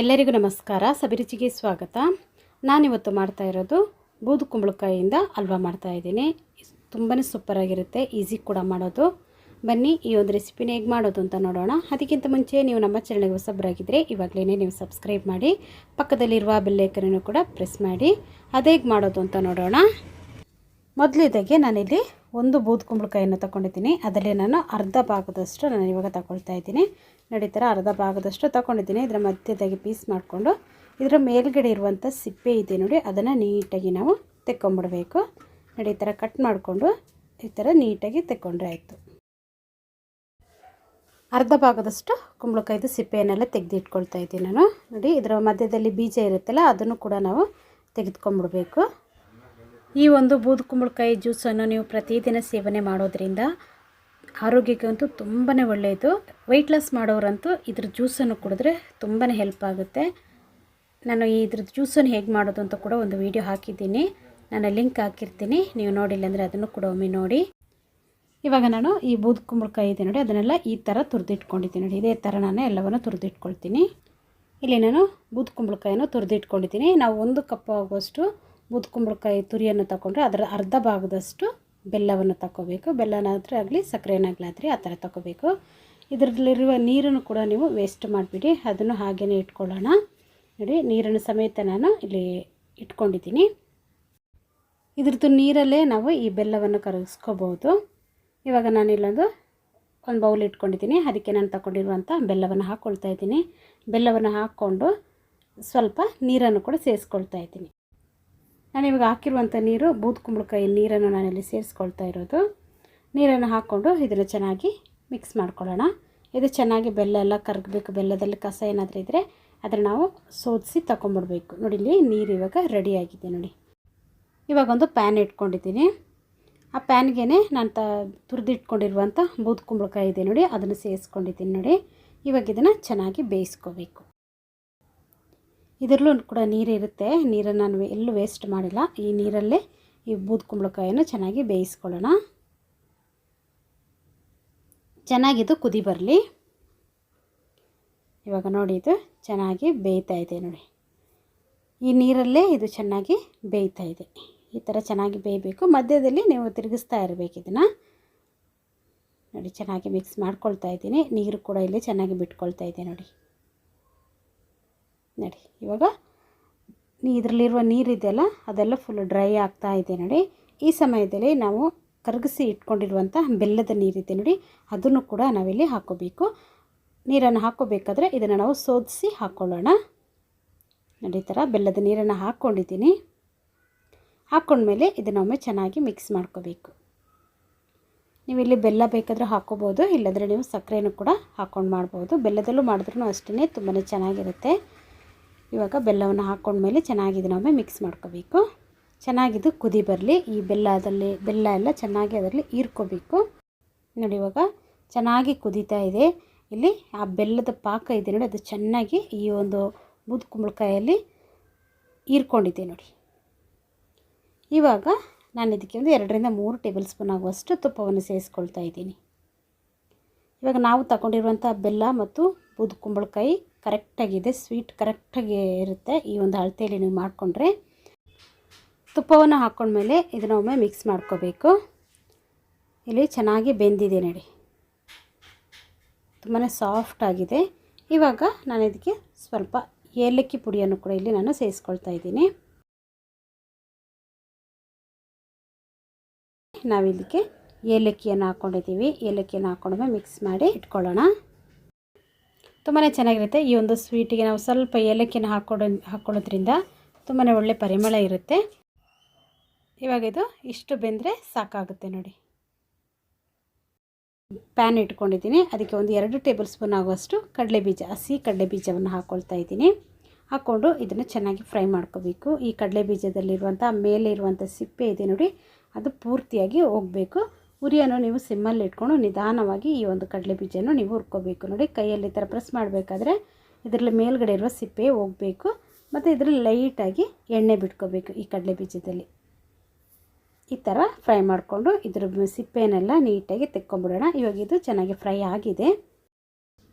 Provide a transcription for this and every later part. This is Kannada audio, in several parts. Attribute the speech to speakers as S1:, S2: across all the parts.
S1: ಎಲ್ಲರಿಗೂ ನಮಸ್ಕಾರ. ಸಬಿರುಚಿಗೆ ಸ್ವಾಗತ. ನಾನಿವತ್ತು ಮಾಡ್ತಾ ಇರೋದು ಬೂದು ಕುಂಬಳಕಾಯಿಯಿಂದ ಹಲ್ವಾ ಮಾಡ್ತಾ ಇದ್ದೀನಿ. ತುಂಬಾ ಸೂಪರಾಗಿರುತ್ತೆ, ಈಸಿ ಕೂಡ ಮಾಡೋದು. ಬನ್ನಿ, ಈ ಒಂದು ರೆಸಿಪಿನ ಹೇಗೆ ಮಾಡೋದು ಅಂತ ನೋಡೋಣ. ಅದಕ್ಕಿಂತ ಮುಂಚೆ ನೀವು ನಮ್ಮ ಚಾನಲ್ಗೆ ಹೊಸಬರಾಗಿದ್ದರೆ ಇವಾಗಲೇ ನೀವು ಸಬ್ಸ್ಕ್ರೈಬ್ ಮಾಡಿ, ಪಕ್ಕದಲ್ಲಿರುವ ಬೆಲ್ಲೈಕನನ್ನು ಕೂಡ ಪ್ರೆಸ್ ಮಾಡಿ. ಅದೇಗೆ ಮಾಡೋದು ಅಂತ ನೋಡೋಣ. ಮೊದಲಿದ್ದಾಗೆ ನಾನಿಲ್ಲಿ ಒಂದು ಬೂದು ಕುಂಬಳಕಾಯಿಯನ್ನು ತಗೊಂಡಿದ್ದೀನಿ ಅದರಲ್ಲಿ ನಾನು ಅರ್ಧ ಭಾಗದಷ್ಟು ನಾನು ಇವಾಗ ತಗೊಳ್ತಾ ಇದ್ದೀನಿ. ನೋಡಿ ಥರ ಅರ್ಧ ಭಾಗದಷ್ಟು ತಗೊಂಡಿದ್ದೀನಿ ಇದರ ಮಧ್ಯದಾಗಿ ಪೀಸ್ ಮಾಡಿಕೊಂಡು ಇದರ ಮೇಲ್ಗಡೆ ಇರುವಂಥ ಸಿಪ್ಪೆ ಇದೆ ನೋಡಿ, ಅದನ್ನು ನೀಟಾಗಿ ನಾವು ತೆಕ್ಕೊಂಬಿಡಬೇಕು. ನೋಡಿ, ಈ ಥರ ಕಟ್ ಮಾಡಿಕೊಂಡು ಈ ಥರ ನೀಟಾಗಿ ತೆಕ್ಕೊಂಡ್ರೆ ಆಯಿತು. ಅರ್ಧ ಭಾಗದಷ್ಟು ಕುಂಬಳಕಾಯ್ದು ಸಿಪ್ಪೆಯನ್ನೆಲ್ಲ ತೆಗೆದಿಟ್ಕೊಳ್ತಾ ಇದ್ದೀನಿ ನಾನು. ನೋಡಿ, ಇದರ ಮಧ್ಯದಲ್ಲಿ ಬೀಜ ಇರುತ್ತಲ್ಲ, ಅದನ್ನು ಕೂಡ ನಾವು ತೆಗೆದುಕೊಂಡ್ಬಿಡ್ಬೇಕು ಈ ಒಂದು ಬೂದು ಕುಂಬಳಕಾಯಿ ಜ್ಯೂಸನ್ನು ನೀವು ಪ್ರತಿದಿನ ಸೇವನೆ ಮಾಡೋದ್ರಿಂದ ಆರೋಗ್ಯಕ್ಕಂತೂ ತುಂಬಾ ಒಳ್ಳೆಯದು. ವೆಯ್ಟ್ ಲಾಸ್ ಮಾಡೋರಂತೂ ಇದ್ರ ಜ್ಯೂಸನ್ನು ಕುಡಿದ್ರೆ ತುಂಬಾ ಹೆಲ್ಪ್ ಆಗುತ್ತೆ. ನಾನು ಇದ್ರ ಜ್ಯೂಸನ್ನು ಹೇಗೆ ಮಾಡೋದು ಅಂತ ಕೂಡ ಒಂದು ವಿಡಿಯೋ ಹಾಕಿದ್ದೀನಿ. ನಾನು ಲಿಂಕ್ ಹಾಕಿರ್ತೀನಿ. ನೀವು ನೋಡಿಲ್ಲ ಅಂದರೆ ಅದನ್ನು ಕೂಡ ಒಮ್ಮೆ ನೋಡಿ. ಇವಾಗ ನಾನು ಈ ಬೂದು ಕುಂಬಳಕಾಯಿ ಇದೆ ನೋಡಿ, ಅದನ್ನೆಲ್ಲ ಈ ಥರ ತುರಿದಿಟ್ಕೊಂಡಿದ್ದೀನಿ ನೋಡಿ. ಇದೇ ಥರ ನಾನು ಎಲ್ಲವನ್ನು ತುರಿದಿಟ್ಕೊಳ್ತೀನಿ. ಇಲ್ಲಿ ನಾನು ಬೂದು ಕುಂಬಳಕಾಯನ್ನು ತುರಿದಿಟ್ಕೊಂಡಿದ್ದೀನಿ. ನಾವು ಒಂದು ಕಪ್ ಆಗುವಷ್ಟು ಬೂದು ಕುಂಬಳಕಾಯಿ ತುರಿಯನ್ನು ತಗೊಂಡ್ರೆ ಅದರ ಅರ್ಧ ಭಾಗದಷ್ಟು ಬೆಲ್ಲವನ್ನು ತಗೋಬೇಕು ಬೆಲ್ಲನಾದರೆ ಆಗಲಿ ಸಕ್ಕರೆನಾಗಲಾದ್ರಿ ಆ ಥರ ತಗೋಬೇಕು ಇದರಲ್ಲಿರುವ ನೀರನ್ನು ಕೂಡ ನೀವು ವೇಸ್ಟ್ ಮಾಡಿಬಿಡಿ. ಅದನ್ನು ಹಾಗೇ ಇಟ್ಕೊಳ್ಳೋಣ. ನೋಡಿ, ನೀರನ್ನು ಸಮೇತ ನಾನು ಇಲ್ಲಿ ಇಟ್ಕೊಂಡಿದ್ದೀನಿ. ಇದ್ರದ್ದು ನೀರಲ್ಲೇ ನಾವು ಈ ಬೆಲ್ಲವನ್ನು ಕರಗಿಸ್ಕೋಬೋದು. ಇವಾಗ ನಾನು ಇಲ್ಲೊಂದು ಒಂದು ಬೌಲ್ ಇಟ್ಕೊಂಡಿದ್ದೀನಿ. ಅದಕ್ಕೆ ನಾನು ತಗೊಂಡಿರುವಂಥ ಬೆಲ್ಲವನ್ನು ಹಾಕ್ಕೊಳ್ತಾ ಇದ್ದೀನಿ. ಬೆಲ್ಲವನ್ನು ಹಾಕ್ಕೊಂಡು ಸ್ವಲ್ಪ ನೀರನ್ನು ಕೂಡ ಸೇರಿಸ್ಕೊಳ್ತಾ ಇದ್ದೀನಿ. ನಾನು ಇವಾಗ ಹಾಕಿರುವಂಥ ನೀರು ಬೂದು ಕುಂಬಳಕಾಯಿ ನೀರನ್ನು ನಾನಿಲ್ಲಿ ಸೇರಿಸ್ಕೊಳ್ತಾ ಇರೋದು. ನೀರನ್ನು ಹಾಕ್ಕೊಂಡು ಇದನ್ನು ಚೆನ್ನಾಗಿ ಮಿಕ್ಸ್ ಮಾಡ್ಕೊಳ್ಳೋಣ. ಇದು ಚೆನ್ನಾಗಿ ಬೆಲ್ಲ ಎಲ್ಲ ಕರಗಬೇಕು. ಬೆಲ್ಲದಲ್ಲಿ ಕಸ ಏನಾದರೂ ಇದ್ದರೆ ಅದನ್ನು ನಾವು ಸೋದಿಸಿ ತಗೊಂಬಿಡ್ಬೇಕು ನೋಡಿ, ಇಲ್ಲಿ ನೀರು ಇವಾಗ ರೆಡಿಯಾಗಿದೆ ನೋಡಿ. ಇವಾಗ ಒಂದು ಪ್ಯಾನ್ ಇಟ್ಕೊಂಡಿದ್ದೀನಿ. ಆ ಪ್ಯಾನ್ಗೆ ನಾನು ತ, ತುರಿದಿಟ್ಕೊಂಡಿರುವಂಥ ಬೂದು ಕುಂಬಳಕಾಯಿ ಇದೆ ನೋಡಿ, ಅದನ್ನು ಸೇರಿಸ್ಕೊಂಡಿದ್ದೀನಿ ನೋಡಿ. ಇವಾಗ ಇದನ್ನು ಚೆನ್ನಾಗಿ ಬೇಯಿಸ್ಕೋಬೇಕು. ಇದರಲ್ಲೂ ಕೂಡ ನೀರಿರುತ್ತೆ ನೀರನ್ನು ನಾನು ಎಲ್ಲೂ ವೇಸ್ಟ್ ಮಾಡಿಲ್ಲ. ಈ ನೀರಲ್ಲೇ ಈ ಬೂದ್ ಚೆನ್ನಾಗಿ ಬೇಯಿಸ್ಕೊಳ್ಳೋಣ. ಚೆನ್ನಾಗಿದ್ದು ಕುದಿ ಬರಲಿ. ಇವಾಗ ನೋಡಿ ಇದು ಚೆನ್ನಾಗಿ ಬೇಯ್ತಾ ಇದೆ ನೋಡಿ. ಈ ನೀರಲ್ಲೇ ಇದು ಚೆನ್ನಾಗಿ ಬೇಯ್ತಾ ಇದೆ. ಈ ಥರ ಚೆನ್ನಾಗಿ ಬೇಯಬೇಕು. ಮಧ್ಯದಲ್ಲಿ ನೀವು ತಿರುಗಿಸ್ತಾ ಇರಬೇಕು ಇದನ್ನು. ನೋಡಿ, ಚೆನ್ನಾಗಿ ಮಿಕ್ಸ್ ಮಾಡ್ಕೊಳ್ತಾ ಇದ್ದೀನಿ. ನೀರು ಕೂಡ ಇಲ್ಲಿ ಚೆನ್ನಾಗಿ ಬಿಟ್ಕೊಳ್ತಾ ಇದೆ ನೋಡಿ. ನೋಡಿ, ಇವಾಗ ಇದರಲ್ಲಿರುವ ನೀರಿದೆಯಲ್ಲ, ಅದೆಲ್ಲ ಫುಲ್ ಡ್ರೈ ಆಗ್ತಾ ಇದೆ ನೋಡಿ. ಈ ಸಮಯದಲ್ಲಿ ನಾವು ಕರಗಿಸಿ ಇಟ್ಕೊಂಡಿರುವಂಥ ಬೆಲ್ಲದ ನೀರಿದೆ ನೋಡಿ, ಅದನ್ನು ಕೂಡ ನಾವಿಲ್ಲಿ ಹಾಕೋಬೇಕು. ನೀರನ್ನು ಹಾಕೋಬೇಕಾದ್ರೆ ಇದನ್ನು ನಾವು ಸೋದಿಸಿ ಹಾಕ್ಕೊಳ್ಳೋಣ ನೋಡಿ, ಈ ಥರ ಬೆಲ್ಲದ ನೀರನ್ನು ಹಾಕ್ಕೊಂಡಿದ್ದೀನಿ ಹಾಕ್ಕೊಂಡ್ಮೇಲೆ ಇದನ್ನೊಮ್ಮೆ ಚೆನ್ನಾಗಿ ಮಿಕ್ಸ್ ಮಾಡ್ಕೋಬೇಕು. ನೀವು ಬೆಲ್ಲ ಬೇಕಾದರೆ ಹಾಕ್ಕೋಬೋದು ಇಲ್ಲದ್ರೆ ನೀವು ಸಕ್ಕರೆನೂ ಕೂಡ ಹಾಕ್ಕೊಂಡು ಮಾಡ್ಬೋದು. ಬೆಲ್ಲದಲ್ಲೂ ಮಾಡಿದ್ರೂ ಅಷ್ಟೇ ತುಂಬಾ ಚೆನ್ನಾಗಿರುತ್ತೆ. ಇವಾಗ ಬೆಲ್ಲವನ್ನು ಹಾಕ್ಕೊಂಡ್ಮೇಲೆ ಚೆನ್ನಾಗಿ ಇದನ್ನೊಮ್ಮೆ ಮಿಕ್ಸ್ ಮಾಡ್ಕೋಬೇಕು. ಚೆನ್ನಾಗಿದು ಕುದಿ ಬರಲಿ, ಈ ಬೆಲ್ಲದಲ್ಲಿ, ಬೆಲ್ಲ ಎಲ್ಲ ಚೆನ್ನಾಗಿ ಅದರಲ್ಲಿ ಹೀರ್ಕೋಬೇಕು. ನೋಡಿ ಇವಾಗ ಚೆನ್ನಾಗಿ ಕುದೀತಾ ಇದೆ. ಇಲ್ಲಿ ಆ ಬೆಲ್ಲದ ಪಾಕ ಇದೆ ನೋಡಿ, ಅದು ಚೆನ್ನಾಗಿ ಈ ಒಂದು ಬೂದು ಕುಂಬಳಕಾಯಲ್ಲಿ ನೋಡಿ. ಇವಾಗ ನಾನು ಇದಕ್ಕೆ ಒಂದು ಎರಡರಿಂದ ಮೂರು ಟೇಬಲ್ ಸ್ಪೂನ್ ಆಗುವಷ್ಟು ತುಪ್ಪವನ್ನು ಸೇರಿಸ್ಕೊಳ್ತಾ ಇದ್ದೀನಿ. ಇವಾಗ ನಾವು ತಗೊಂಡಿರುವಂಥ ಬೆಲ್ಲ ಮತ್ತು ಬೂದು ಕುಂಬಳಕಾಯಿ ಕರೆಕ್ಟಾಗಿದೆ, ಸ್ವೀಟ್ ಕರೆಕ್ಟಾಗಿ ಇರುತ್ತೆ. ಈ ಒಂದು ಅಳತೆಯಲ್ಲಿ ನೀವು ಮಾಡಿಕೊಂಡ್ರೆ ತುಪ್ಪವನ್ನು ಹಾಕ್ಕೊಂಡ್ಮೇಲೆ ಇದನ್ನ ಒಮ್ಮೆ ಮಿಕ್ಸ್ ಮಾಡ್ಕೋಬೇಕು. ಇಲ್ಲಿ ಚೆನ್ನಾಗಿ ಬೆಂದಿದೆ ನೋಡಿ. ತುಂಬಾ ಸಾಫ್ಟ್ ಆಗಿದೆ. ಇವಾಗ ನಾನು ಇದಕ್ಕೆ ಸ್ವಲ್ಪ ಏಲಕ್ಕಿ ಪುಡಿಯನ್ನು ಕೂಡ ಇಲ್ಲಿ ನಾನು ಸೇರಿಸ್ಕೊಳ್ತಾ ಇದ್ದೀನಿ. ನಾವಿದಕ್ಕೆ ಏಲಕ್ಕಿಯನ್ನು ಹಾಕ್ಕೊಂಡಿದ್ದೀವಿ ಏಲಕ್ಕಿಯನ್ನು ಹಾಕ್ಕೊಂಡ್ಮೇಲೆ ಮಿಕ್ಸ್ ಮಾಡಿ ಇಟ್ಕೊಳ್ಳೋಣ. ತುಂಬಾ ಚೆನ್ನಾಗಿರುತ್ತೆ. ಈ ಒಂದು ಸ್ವೀಟಿಗೆ ನಾವು ಸ್ವಲ್ಪ ಏಲಕ್ಕಿನ ಹಾಕ್ಕೊಡೋ ಹಾಕ್ಕೊಳ್ಳೋದ್ರಿಂದ ತುಂಬಾ ಒಳ್ಳೆ ಪರಿಮಳ ಇರುತ್ತೆ. ಇವಾಗ ಇದು ಇಷ್ಟು ಬೆಂದರೆ ಸಾಕಾಗುತ್ತೆ ನೋಡಿ. ಪ್ಯಾನ್ ಇಟ್ಕೊಂಡಿದ್ದೀನಿ. ಅದಕ್ಕೆ ಒಂದು ಎರಡು ಟೇಬಲ್ ಸ್ಪೂನ್ ಆಗುವಷ್ಟು ಕಡಲೆ ಬೀಜ, ಹಸಿ ಕಡಲೆ ಬೀಜವನ್ನು ಹಾಕ್ಕೊಳ್ತಾ ಇದ್ದೀನಿ. ಹಾಕ್ಕೊಂಡು ಇದನ್ನು ಚೆನ್ನಾಗಿ ಫ್ರೈ ಮಾಡ್ಕೋಬೇಕು. ಈ ಕಡಲೆ ಬೀಜದಲ್ಲಿರುವಂಥ ಮೇಲೆ ಇರುವಂಥ ಸಿಪ್ಪೆ ಇದೆ ನೋಡಿ, ಅದು ಪೂರ್ತಿಯಾಗಿ ಹೋಗಬೇಕು. ಉರಿಯನ್ನು ನೀವು ಸಿಮ್ಮಲ್ಲಿ ಇಟ್ಕೊಂಡು ನಿಧಾನವಾಗಿ ಈ ಒಂದು ಕಡಲೆ ಬೀಜನ ನೀವು ಹುರ್ಕೋಬೇಕು. ನೋಡಿ, ಕೈಯಲ್ಲಿ ಈ ಥರ ಪ್ರೆಸ್ ಮಾಡಬೇಕಾದ್ರೆ ಇದರಲ್ಲಿ ಮೇಲ್ಗಡೆ ಇರುವ ಸಿಪ್ಪೆ ಹೋಗಬೇಕು, ಮತ್ತು ಇದರಲ್ಲಿ ಲೈಟಾಗಿ ಎಣ್ಣೆ ಬಿಟ್ಕೋಬೇಕು ಈ ಕಡಲೆ ಬೀಜದಲ್ಲಿ. ಈ ಥರ ಫ್ರೈ ಮಾಡಿಕೊಂಡು ಇದ್ರ ಸಿಪ್ಪೆನೆಲ್ಲ ನೀಟಾಗಿ ತೆಕ್ಕೊಂಬಿಡೋಣ. ಇವಾಗ ಇದು ಚೆನ್ನಾಗಿ ಫ್ರೈ ಆಗಿದೆ.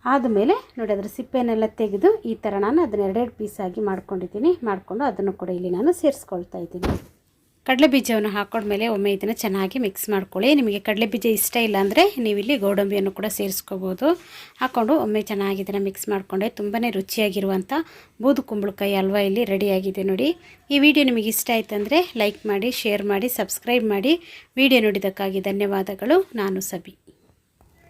S1: ಆದಮೇಲೆ ನೋಡಿ, ಅದರ ಸಿಪ್ಪೆನೆಲ್ಲ ತೆಗೆದು ಈ ಥರ ನಾನು ಅದನ್ನ ಎರಡೆರಡು ಪೀಸಾಗಿ ಮಾಡ್ಕೊಂಡಿದ್ದೀನಿ. ಮಾಡಿಕೊಂಡು ಅದನ್ನು ಕೂಡ ಇಲ್ಲಿ ನಾನು ಸೇರಿಸ್ಕೊಳ್ತಾ ಇದ್ದೀನಿ. ಕಡಲೆ ಬೀಜವನ್ನು ಹಾಕೊಂಡ್ಮೇಲೆ ಒಮ್ಮೆ ಇದನ್ನು ಚೆನ್ನಾಗಿ ಮಿಕ್ಸ್ ಮಾಡ್ಕೊಳ್ಳಿ. ನಿಮಗೆ ಕಡಲೆ ಬೀಜ ಇಷ್ಟ ಇಲ್ಲ ಅಂದರೆ ನೀವು ಇಲ್ಲಿ ಗೋಡಂಬಿಯನ್ನು ಕೂಡ ಸೇರಿಸ್ಕೋಬೋದು. ಹಾಕ್ಕೊಂಡು ಒಮ್ಮೆ ಚೆನ್ನಾಗಿ ಇದನ್ನು ಮಿಕ್ಸ್ ಮಾಡಿಕೊಂಡೆ ತುಂಬಾ ರುಚಿಯಾಗಿರುವಂಥ ಬೂದು ಕುಂಬಳಕಾಯಿ ಹಲ್ವಾ ಇಲ್ಲಿ ರೆಡಿಯಾಗಿದೆ ನೋಡಿ. ಈ ವಿಡಿಯೋ ನಿಮಗೆ ಇಷ್ಟ ಆಯ್ತಂದರೆ ಲೈಕ್ ಮಾಡಿ ಶೇರ್ ಮಾಡಿ ಸಬ್ಸ್ಕ್ರೈಬ್ ಮಾಡಿ. ವಿಡಿಯೋ ನೋಡಿದ್ದಕ್ಕಾಗಿ ಧನ್ಯವಾದಗಳು. ನಾನು ಸಬಿ.